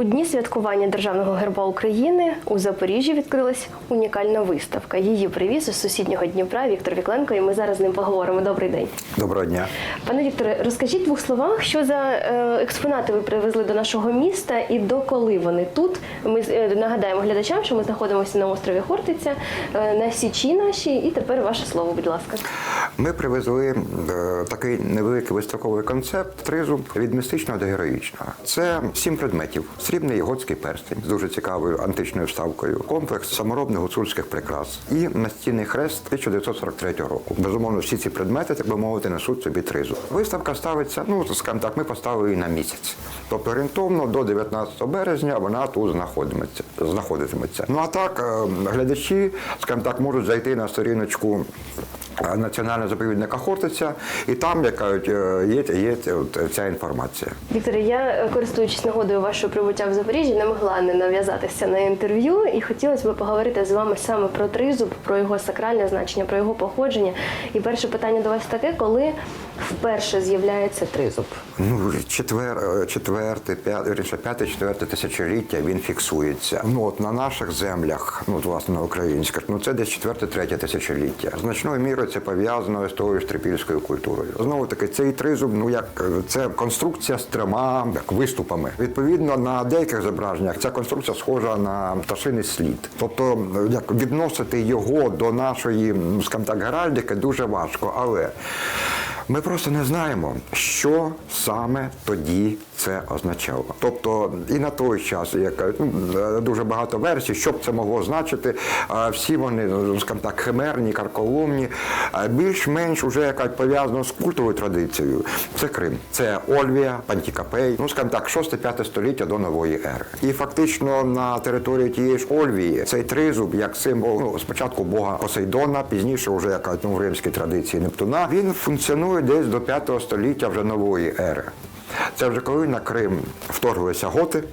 У дні святкування Державного герба України у Запоріжжі відкрилась унікальна виставка. Її привіз із сусіднього Дніпра Віктор Вікленко, і ми зараз з ним поговоримо. Добрий день. Доброго дня. Пане Вікторе, розкажіть в двох словах, що за е, експонати ви привезли до нашого міста і доколи вони тут. Ми е, нагадаємо глядачам, що ми знаходимося на острові Хортиця, е, на січі нашій, і тепер ваше слово, будь ласка. Ми привезли такий невеликий виставковий концепт тризуб від містичного до героїчного. Це сім предметів: срібний готський перстень з дуже цікавою античною вставкою, комплекс саморобних гуцульських прикрас і настінний хрест 1943 року. Безумовно, всі ці предмети, так би мовити, несуть собі тризуб. Виставка ставиться, ну скажімо так, ми поставили її на місяць. Тобто орієнтовно до 19 березня вона тут знаходитиметься. знаходитиметься. Ну а так, е, глядачі, скажімо так, можуть зайти на сторіночку е, Національного заповідника Хортиця, і там, як кажуть, е, є, є ця- інформація. Вікторе, я е, користуючись нагодою вашого прибуття в Запоріжжі, не могла не нав'язатися на інтерв'ю, і хотілося б поговорити з вами саме про тризуб, про його сакральне значення, про його походження. І перше питання до вас таке, коли вперше з'являється тризуб? Ну, четвер, четверте, п'яте, п'яте, четверте тисячоліття він фіксується. Ну от на наших землях, ну от, власне на українських, ну це десь четверте, третє тисячоліття. Значною мірою це пов'язано з тою стрипільською культурою. Знову таки, цей тризуб, ну як е, це конструкція з трьома як, виступами. Відповідно, на деяких зображеннях ця конструкція схожа на пташиний слід. Тобто, як відносити його до нашої, скажімо так, геральдики дуже важко, але. Ми просто не знаємо, що саме тоді це означало. Тобто і на той час, як ну, дуже багато версій, що б це могло значити. Всі вони, ну, скажімо так, химерні, карколомні, більш-менш уже якась пов'язано з культовою традицією. Це Крим, це Ольвія, Пантікапей, ну скажімо так, 6-5 століття до нової ери. І фактично на території тієї ж Ольвії цей тризуб як символ ну, спочатку Бога Посейдона, пізніше вже яка ну, в римській традиції Нептуна, він функціонує десь до 5 століття вже нової ери. Це вже коли на Крим вторглися готи.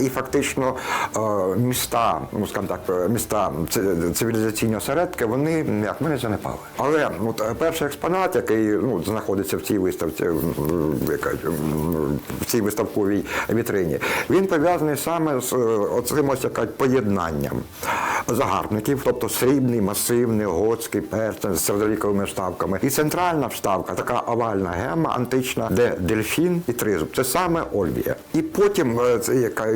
І фактично е, міста, ну скажімо так, е, міста цивілізаційні осередки, вони як вони занепали. Але от, е, перший експонат, який ну, знаходиться в цій виставці, яка, в цій виставковій вітрині, він пов'язаний саме з оцим ось якась поєднанням загарбників, тобто срібний, масивний, готський перстень з сердоліковими вставками. І центральна вставка, така овальна гема антична, де дельфін і тризуб. Це саме Ольвія. І потім це як кажуть,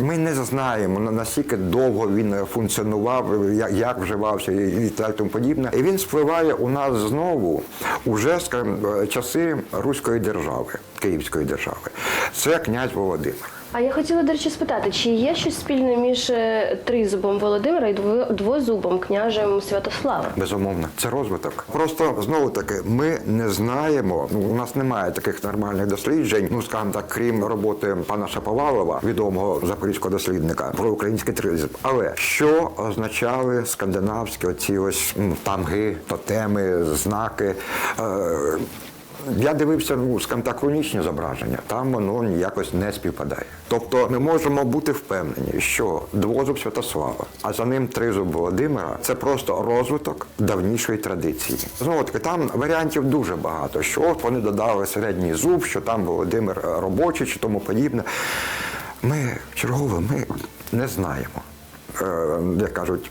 ми не знаємо наскільки довго він функціонував, як, вживався і, і так тому подібне. І він спливає у нас знову уже скажімо, е, часи Руської держави, Київської держави. Це князь Володимир. А я хотіла, до речі, спитати, чи є щось спільне між е, тризубом Володимира і дво- двозубом княжем Святослава? Безумовно, це розвиток. Просто знову таки, ми не знаємо. Ну, у нас немає таких нормальних досліджень. Ну скажімо так, крім роботи пана Шаповалова, відомого запорізького дослідника, про український тризм. Але що означали скандинавські оці ось м, тамги, тотеми, знаки? Е, я дивився, ну, скажімо так, хронічні зображення, там воно якось не співпадає. Тобто ми можемо бути впевнені, що двозуб Святослава, а за ним тризуб Володимира це просто розвиток давнішої традиції. Знову таки, там варіантів дуже багато. Що вони додали середній зуб, що там Володимир е, робочий чи тому подібне. Ми чергове, ми не знаємо е, як кажуть,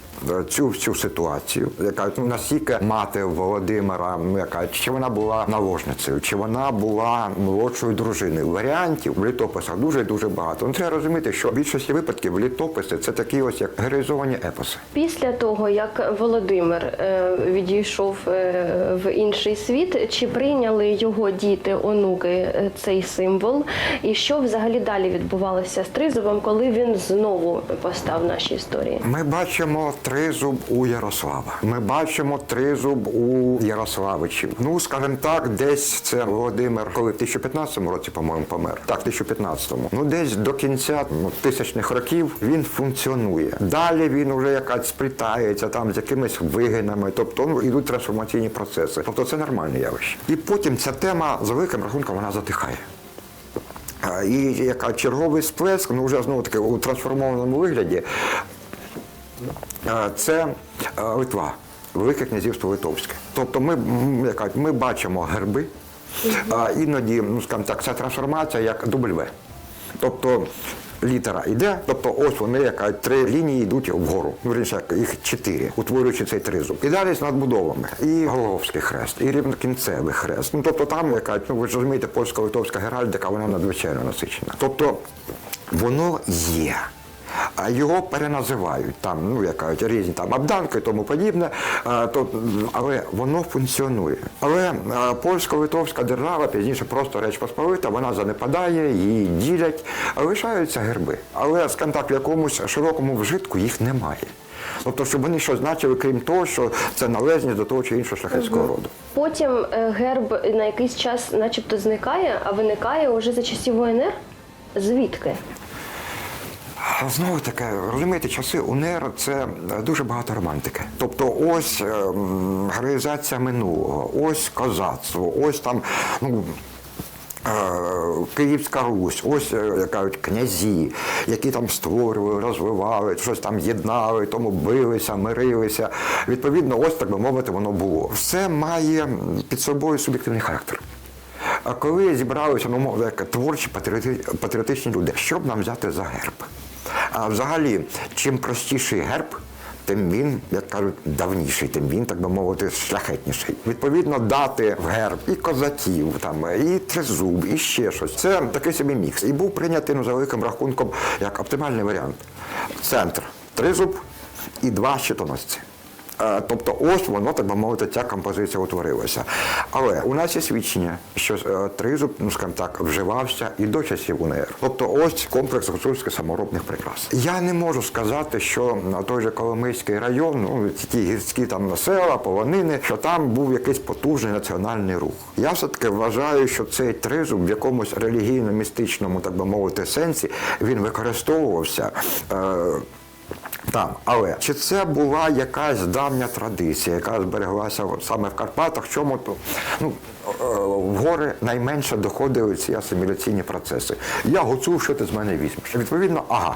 цю всю ситуацію, яка ну, наскільки мати Володимира, яка чи вона була наложницею, чи вона була молодшою дружиною. Варіантів в літописах дуже дуже багато. Ну, треба розуміти, що в більшості випадків літописи це такі ось як героїзовані епоси. Після того, як Володимир е, відійшов е, в інший світ, чи прийняли його діти, онуки е, цей символ? І що взагалі далі відбувалося з тризубом, коли він знову постав в нашій історії? Ми бачимо тризуб у Ярослава. Ми бачимо тризуб у Ярославичів. Ну, скажімо так, десь це Володимир, коли в 1015 році, по-моєму, помер. Так, в 1015-му. Ну, десь до кінця ну, тисячних років він функціонує. Далі він вже якась сплітається там з якимись вигинами, тобто ну, йдуть трансформаційні процеси. Тобто це нормальне явище. І потім ця тема за великим рахунком вона затихає. І яка черговий сплеск, ну вже знову таки у трансформованому вигляді, це Литва, Велике князівство Литовське. Тобто ми, як кажуть, ми бачимо герби, а іноді, ну скажімо так, ця трансформація як W. Тобто літера йде, тобто ось вони яка три лінії йдуть вгору. Ну, вірніше, їх чотири, утворюючи цей тризуб. І далі з надбудовами. І Головський хрест, і рівнокінцевий хрест. Ну тобто там яка, ну ви ж розумієте, польсько-литовська геральдика, вона надзвичайно насичена. Тобто воно є. А його переназивають там, ну як кажуть, різні там обданки і тому подібне, а, то, але воно функціонує. Але а, польсько-литовська держава, пізніше просто Реч Посполита, вона занепадає, її ділять, лишаються герби. Але скажімо так, в якомусь широкому вжитку їх немає. Тобто, щоб вони щось значили, крім того, що це належність до того чи іншого шляхетського роду. Потім е, герб на якийсь час, начебто, зникає, а виникає уже за часів УНР. Звідки? Знову таки, розумієте, часи УНР це дуже багато романтики. Тобто, ось ем, героїзація минулого, ось козацтво, ось там. ну, е, Київська Русь, ось е, як кажуть, князі, які там створювали, розвивали, щось там єднали, тому билися, мирилися. Відповідно, ось так би мовити, воно було. Все має під собою суб'єктивний характер. А коли зібралися ну, мовно, як творчі патріоти- патріотичні люди, що б нам взяти за герб? А взагалі, чим простіший герб, тим він, як кажуть, давніший, тим він, так би мовити, шляхетніший. Відповідно, дати в герб і козаків, там, і тризуб, і ще щось. Це такий собі мікс. І був прийнятий ну, за великим рахунком як оптимальний варіант. Центр тризуб і два щитоносці. Е, Тобто ось воно, так би мовити, ця композиція утворилася. Але у нас є свідчення, що е, тризуб, ну скажімо так, вживався і до часів УНР. Тобто ось комплекс гуцульських саморобних прикрас. Я не можу сказати, що на той же Коломийський район, ну ті гірські там села, полонини, що там був якийсь потужний національний рух. Я все-таки вважаю, що цей тризуб в якомусь релігійно-містичному, так би мовити, сенсі він використовувався. Е, там, але чи це була якась давня традиція, яка збереглася саме в Карпатах, чому то ну, е, в гори найменше доходили ці асиміляційні процеси. Я гуцул, що ти з мене візьмеш? Відповідно, ага.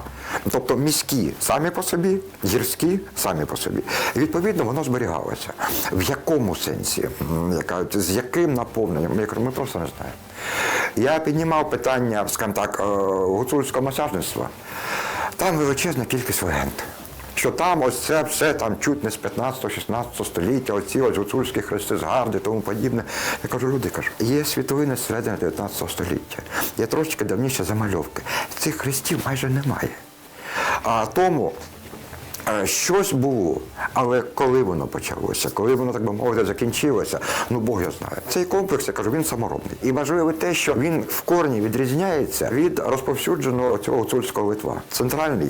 Тобто міські самі по собі, гірські самі по собі. І відповідно воно зберігалося. В якому сенсі? Яка, з яким наповненням? Ми просто не знаємо. Я піднімав питання, скажімо так, е, гуцульського масажництва. Там величезна кількість легенд. Що там ось це все там чуть не з 15-16 століття, оці ось гуцульські хрести з тому подібне. Я кажу, люди кажу, є світовини середини 19 століття, є трошки давніше замальовки. Цих хрестів майже немає. А тому щось було, але коли воно почалося, коли воно, так би мовити, закінчилося, ну Бог його знає. Цей комплекс, я кажу, він саморобний. І важливо те, що він в корні відрізняється від розповсюдженого цього гуцульського литва. Центральний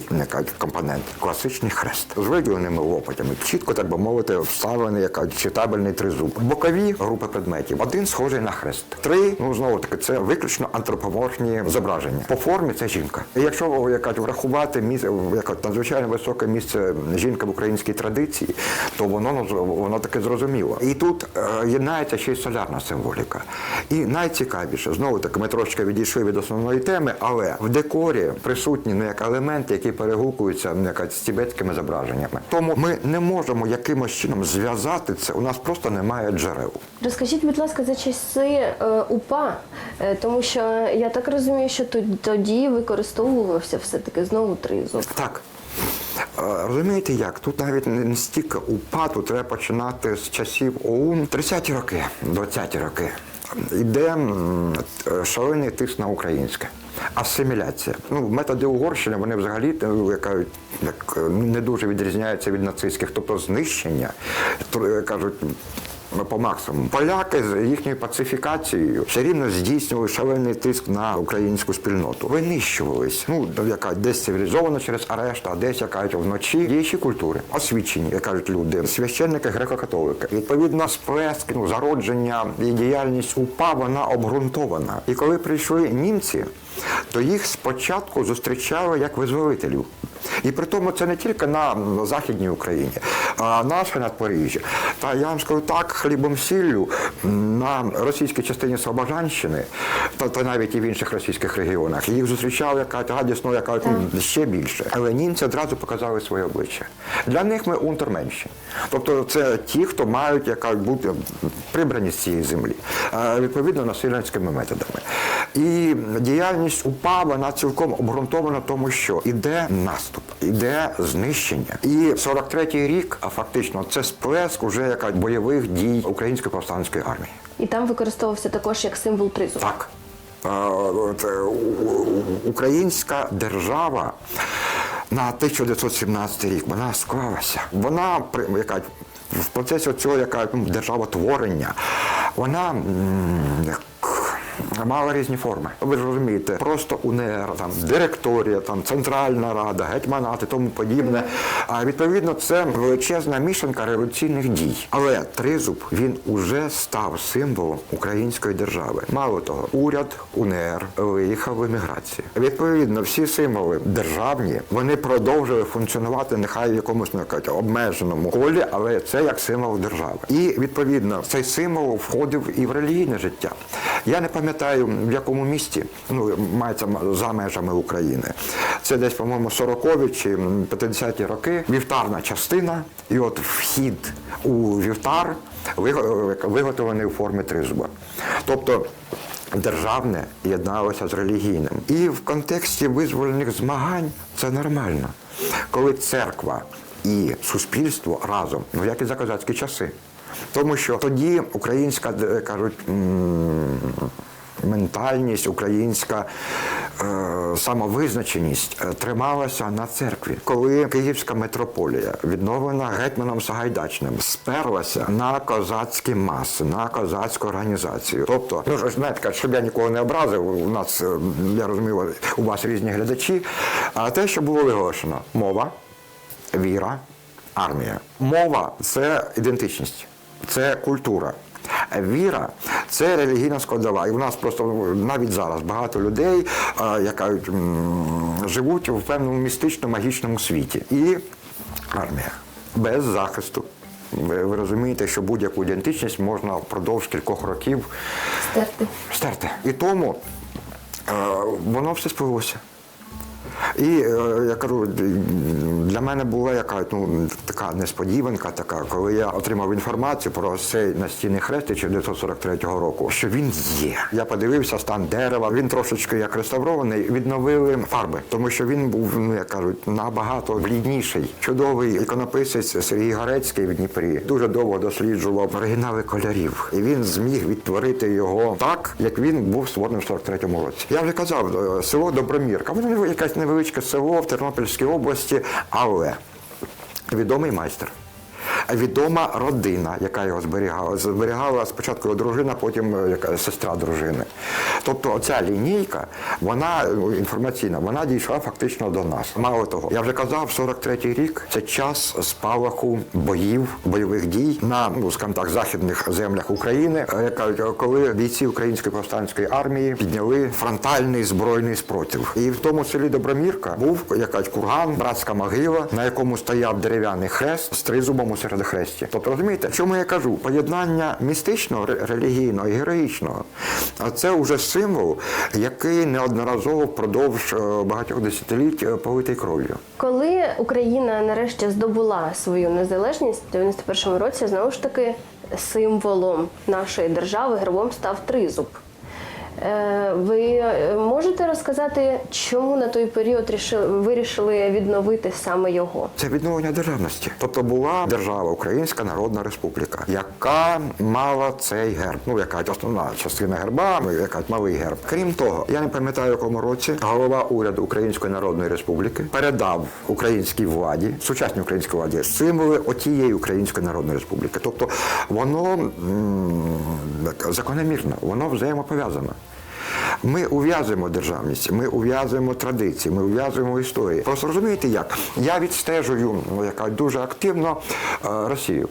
компонент класичний хрест з виділеними лопатями, чітко, так би мовити, вставлений як читабельний тризуб. Бокові групи предметів. Один схожий на хрест. Три, ну знову таки, це виключно антропоморфні зображення. По формі це жінка. І якщо як врахувати місце, як надзвичайно високе місце жінки в українській традиції, то воно воно таке зрозуміло. І тут е, єднається ще й солярна символіка. І найцікавіше, знову таки, ми трошки відійшли від основної теми, але в декорі присутні ну, як елементи, які перегукуються ну, як, з тібетськими зображеннями. Тому ми не можемо якимось чином зв'язати це. У нас просто немає джерел. Розкажіть, будь ласка, за часи е, УПА, е, тому що я так розумію, що тод- тоді використовувався все-таки знову тризуб. Так. Е, Розумієте як? Тут навіть не стільки упаду, треба починати з часів ОУН. 30-ті роки, 20-ті роки. Іде е, шалений тиск на українське. Асиміляція. Ну, методи Угорщини вони взагалі е, кажуть, як, не дуже відрізняються від нацистських, тобто знищення, кажуть, по максимуму. Поляки з їхньою пацифікацією все рівно здійснювали шалений тиск на українську спільноту. Винищувались. Ну, яка десь цивілізовано через арешт, а десь яка вночі діючі культури, освічені, як кажуть люди, священники греко-католики. Відповідно, сплеск, ну, зародження і діяльність УПА вона обґрунтована. І коли прийшли німці, то їх спочатку зустрічали як визволителів. І при тому це не тільки на Західній Україні, а наше надпоріжжя. Та я вам скажу так, хлібом сіллю на російській частині Слобожанщини, та, та навіть і в інших російських регіонах, їх зустрічав яка радісно, яка ще більше. Але німці одразу показали своє обличчя. Для них ми унтерменші. Тобто це ті, хто мають яка бути прибрані з цієї землі, відповідно насильницькими методами. І діяльність УПА вона цілком обґрунтована тому, що іде наступ, іде знищення. І 43-й рік, а фактично, це сплеск уже яка бойових дій української повстанської армії. І там використовувався також як символ тризубу. Так. Е, Українська держава на 1917 рік вона склалася. Вона яка в процесі цього яка ну, державотворення, вона мала різні форми. Ви ж розумієте, просто УНР, там директорія, там центральна рада, гетьманат і тому подібне. А відповідно, це величезна мішанка революційних дій. Але тризуб він уже став символом української держави. Мало того, уряд УНР виїхав в еміграцію. Відповідно, всі символи державні вони продовжили функціонувати нехай в якомусь кажуть, обмеженому колі, але це як символ держави. І відповідно цей символ входив і в релігійне життя. Я не пам'ятаю в якому місті, ну мається за межами України. Це десь, по-моєму, 40-ві чи 50-ті роки. Вівтарна частина, і от вхід у вівтар виготовлений у формі тризуба. Тобто державне єдналося з релігійним. І в контексті визвольних змагань це нормально, коли церква і суспільство разом, ну як і за козацькі часи. Тому що тоді українська кажуть. Ментальність, українська е, самовизначеність е, трималася на церкві. Коли Київська митрополія, відновлена гетьманом Сагайдачним, сперлася на козацькі маси, на козацьку організацію. Тобто, ну знаєте, щоб я нікого не образив, у нас, е, я розумію, у вас різні глядачі, а те, що було виголошено, мова, віра, армія. Мова це ідентичність, це культура. Віра це релігійна складова. І в нас просто навіть зараз багато людей, а, яка живуть в певному містично-магічному світі. І армія без захисту. Ви, ви розумієте, що будь-яку ідентичність можна впродовж кількох років Стерти. стерти. І тому е, воно все сплилося. І е, я кажу, для мене була яка ну, така несподіванка, така, коли я отримав інформацію про цей настінний хрест 1943 року, що він є. Я подивився стан дерева, він трошечки як реставрований, відновили фарби, тому що він був, ну як кажуть, набагато блідніший. Чудовий іконописець Сергій Гарецький в Дніпрі дуже довго досліджував оригінали кольорів, і він зміг відтворити його так, як він був створений в 43-му році. Я вже казав, е, село Добромірка, воно якесь невеличке село в Тернопільській області, але відомий майстер. Відома родина, яка його зберігала. Зберігала спочатку його дружина, потім е, яка сестра дружини. Тобто оця лінійка, вона е, інформаційна, вона дійшла фактично до нас. Мало того, я вже казав, 43-й рік це час спалаху боїв, бойових дій на ну, скажімо так, західних землях України, е, яка коли бійці української повстанської армії підняли фронтальний збройний спротив. І в тому селі Добромірка був якась курган, братська могила, на якому стояв дерев'яний хрест з тризубом у середохресті. Тобто розумієте, чому я кажу? Поєднання містичного, ре- релігійного і героїчного. А це вже символ, який неодноразово впродовж е, багатьох десятиліть е, политий кров'ю. Коли Україна нарешті здобула свою незалежність в 91-му році, знову ж таки символом нашої держави гербом став тризуб. Е, Ви е, можете розказати, чому на той період рішили- вирішили відновити саме його? Це відновлення державності. Тобто була держава Українська Народна Республіка, яка мала цей герб. Ну, яка основна частина герба, ну, яка малий герб. Крім того, я не пам'ятаю, якому році голова уряду Української Народної Республіки передав українській владі, сучасній українській владі, символи отієї Української Народної Республіки. Тобто воно м, закономірно, воно взаємопов'язано. Ми ув'язуємо державність, ми ув'язуємо традиції, ми ув'язуємо історії. Просто розумієте як? Я відстежую ну, яка дуже активно е, Росію.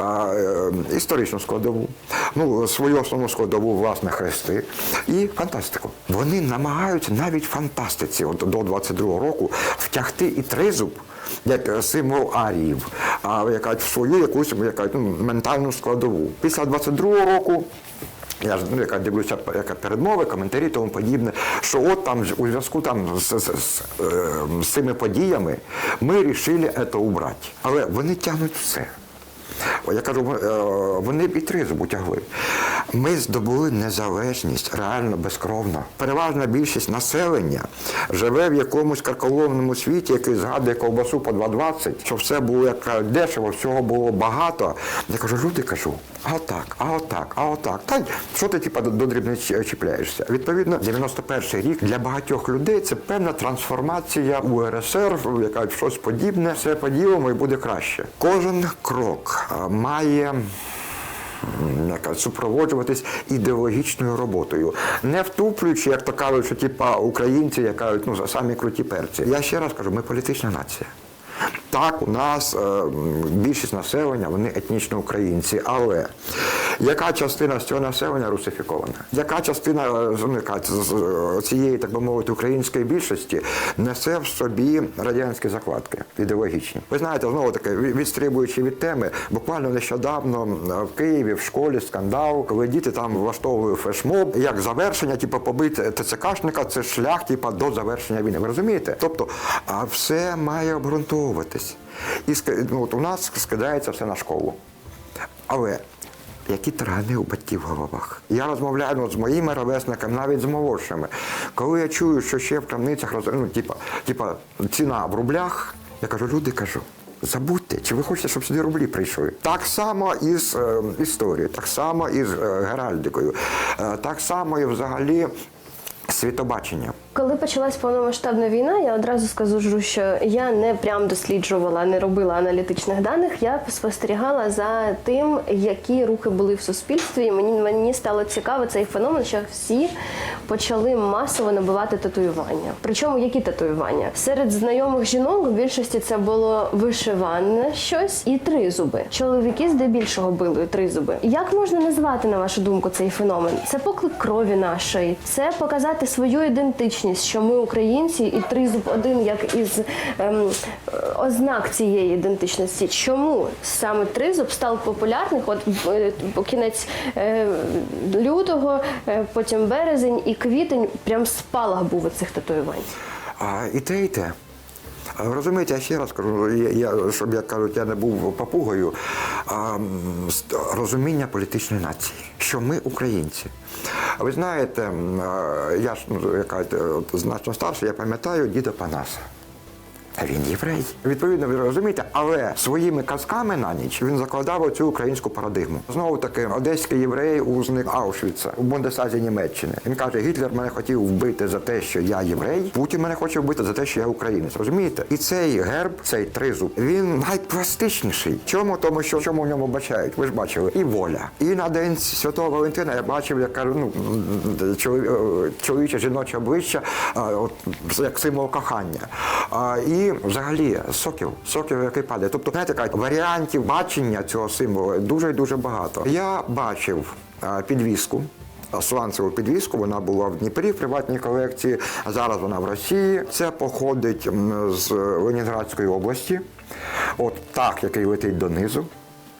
е, історичну складову, ну, свою основну складову, власне, хрести і фантастику. Вони намагаються навіть фантастиці от, до 22-го року втягти і тризуб як символ аріїв, а яка в свою якусь яка, ну, ментальну складову. Після 22-го року. Я ж ну, яка дивлюся яка передмови, коментарі, тому подібне, що от там у зв'язку там з, з, з, е, з цими подіями ми вирішили це убрати. Але вони тягнуть все. Я кажу, е, вони б і тризубу тягли. Ми здобули незалежність реально безкровно. Переважна більшість населення живе в якомусь карколомному світі, який згадує ковбасу по 2,20, що все було як дешево, всього було багато. Я кажу, люди кажу, а отак, а отак, а отак. Та що ти типа, до, до дрібниць чіпляєшся? Відповідно, 91 рік для багатьох людей це певна трансформація УРСР, яка щось подібне, все поділимо і буде краще. Кожен крок має яка супроводжуватись ідеологічною роботою, не втуплюючи, як то кажуть, що типа українці, як кажуть, ну самі круті перці. Я ще раз кажу, ми політична нація. Так, у нас е, більшість населення, вони етнічно українці, але яка частина з цього населення русифікована? Яка частина е, ну, е, цієї, так би мовити, української більшості несе в собі радянські закладки ідеологічні? Ви знаєте, знову таки, відстрибуючи від теми, буквально нещодавно в Києві в школі скандал, коли діти там влаштовують флешмоб, як завершення, типу, побити ТЦКшника, це шлях, типу, до завершення війни. Ви розумієте? Тобто, а все має обґрунтовуватись. І ну, от у нас скидається все на школу. Але які трани у батьків в головах. Я розмовляю ну, з моїми ровесниками, навіть з молодшими. Коли я чую, що ще в крамницях роз... ну, типа, типа, ціна в рублях, я кажу, люди кажу. Забудьте, чи ви хочете, щоб сюди рублі прийшли? Так само і з е, історією, так само і з е, геральдикою, е, так само і взагалі світобаченням. Коли почалась повномасштабна війна, я одразу скажу, що я не прям досліджувала, не робила аналітичних даних. Я спостерігала за тим, які рухи були в суспільстві. І мені мені стало цікаво цей феномен, що всі почали масово набивати татуювання. Причому які татуювання? Серед знайомих жінок в більшості це було вишиване щось і тризуби. Чоловіки здебільшого били тризуби. Як можна назвати, на вашу думку, цей феномен? Це поклик крові нашої, це показати свою ідентичність, що ми українці, і тризуб один як із ем, е, ознак цієї ідентичності. Чому саме тризуб став популярним? От е, по кінець е, лютого, е, потім березень і квітень, прям спалах був цих татуювань. А, і те, і те. Розумієте, я ще раз кажу, я, я, щоб як кажуть, я не був папугою, а, розуміння політичної нації, що ми українці. Ви знаєте, я ж ну, яка, значно старший, я пам'ятаю діда Панаса. Він єврей. Відповідно, ви розумієте, але своїми казками на ніч він закладав оцю українську парадигму. Знову таки, одеський єврей, узник Аушвіца у Бундесазі Німеччини. Він каже: Гітлер мене хотів вбити за те, що я єврей. Путін мене хоче вбити за те, що я українець. Розумієте? І цей герб, цей тризуб, він найпластичніший. Чому? Тому що чому в ньому бачають? Ви ж бачили і воля. І на день Святого Валентина я бачив, як ну е, чоловіче жіноче обличчя, от як символ кохання. А, і взагалі сокіл, сокіл, який падає. Тобто, знаєте, варіантів бачення цього символу дуже і дуже багато. Я бачив а, підвіску. Сланцеву підвіску, вона була в Дніпрі в приватній колекції, а зараз вона в Росії. Це походить з Ленінградської області. От так, який летить донизу.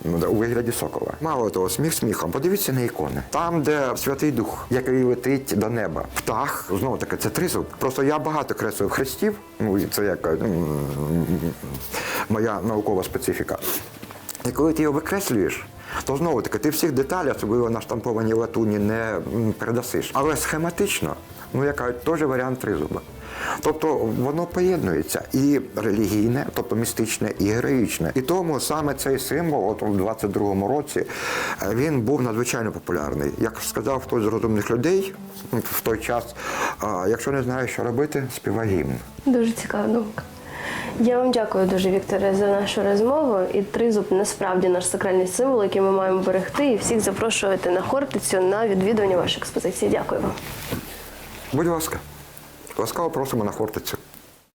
Ну, у вигляді сокола. Мало того, сміх сміхом. Подивіться на ікони. Там, де Святий Дух, який летить до неба. Птах, знову таки, це тризуб. Просто я багато креслив хрестів. Ну, це як моя наукова специфіка. І коли ти його викреслюєш, то знову таки ти всіх деталей, особливо на штампованій латуні, не передасиш. Але схематично, ну яка теж варіант тризуба. Тобто воно поєднується і релігійне, тобто містичне, і героїчне. І тому саме цей символ, от у 22-му році, е, він був надзвичайно популярний. Як сказав хтось з розумних людей в той час, якщо не знаєш, що робити, співай гімн. Дуже цікава думка. Я вам дякую дуже, Вікторе, за нашу розмову. І тризуб насправді наш сакральний символ, який ми маємо берегти, і всіх запрошувати на Хортицю на відвідування вашої експозиції. Дякую вам. Будь ласка, ласкаво просимо на Хортицю.